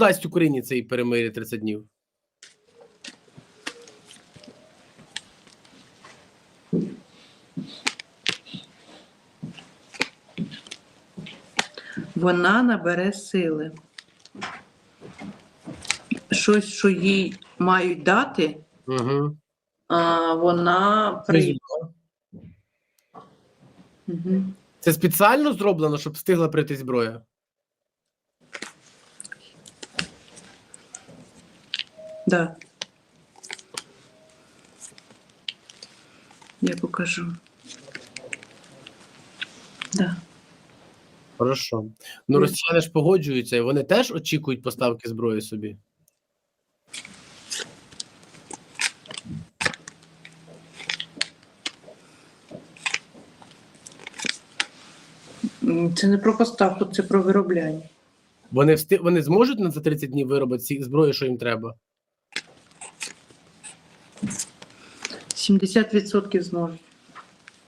дасть Україні цей перемир'я 30 днів? Вона набере сили. Щось, що їй мають дати, Угу. а вона прийде. Угу. Це спеціально зроблено, щоб встигла прийти зброя? Да. Я покажу. Да. Хорошо. Ну, росіяни ж погоджуються, і вони теж очікують поставки зброї собі. Це не про поставку, це про виробляння. Вони всти... вони зможуть на за 30 днів виробити ці зброї, що їм треба. 70% зможуть.